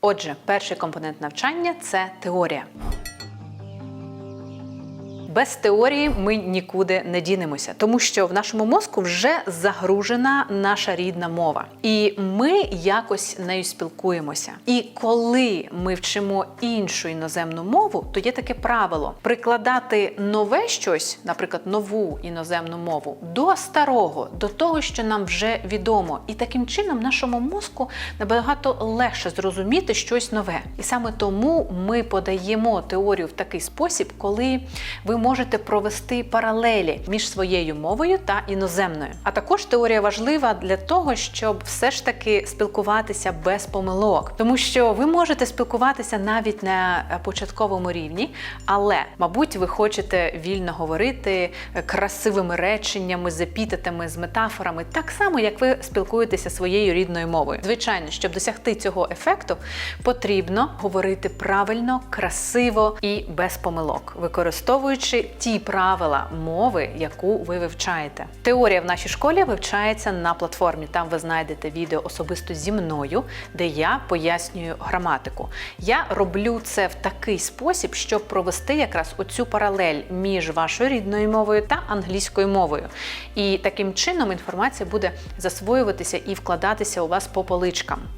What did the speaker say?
Отже, перший компонент навчання це теорія. Без теорії ми нікуди не дінемося, тому що в нашому мозку вже загружена наша рідна мова, і ми якось нею спілкуємося. І коли ми вчимо іншу іноземну мову, то є таке правило прикладати нове щось, наприклад, нову іноземну мову, до старого, до того, що нам вже відомо. І таким чином нашому мозку набагато легше зрозуміти щось нове. І саме тому ми подаємо теорію в такий спосіб, коли ви можете провести паралелі між своєю мовою та іноземною. А також теорія важлива для того, щоб все ж таки спілкуватися без помилок, тому що ви можете спілкуватися навіть на початковому рівні, але, мабуть, ви хочете вільно говорити красивими реченнями, з епітетами, з метафорами, так само, як ви спілкуєтеся своєю рідною мовою. Звичайно, щоб досягти цього ефекту, потрібно говорити правильно, красиво і без помилок, використовуючи ті правила мови, яку ви вивчаєте. Теорія в нашій школі вивчається на платформі. Там ви знайдете відео особисто зі мною, де я пояснюю граматику. Я роблю це в такий спосіб, щоб провести якраз оцю паралель між вашою рідною мовою та англійською мовою. І таким чином інформація буде засвоюватися і вкладатися у вас по поличкам.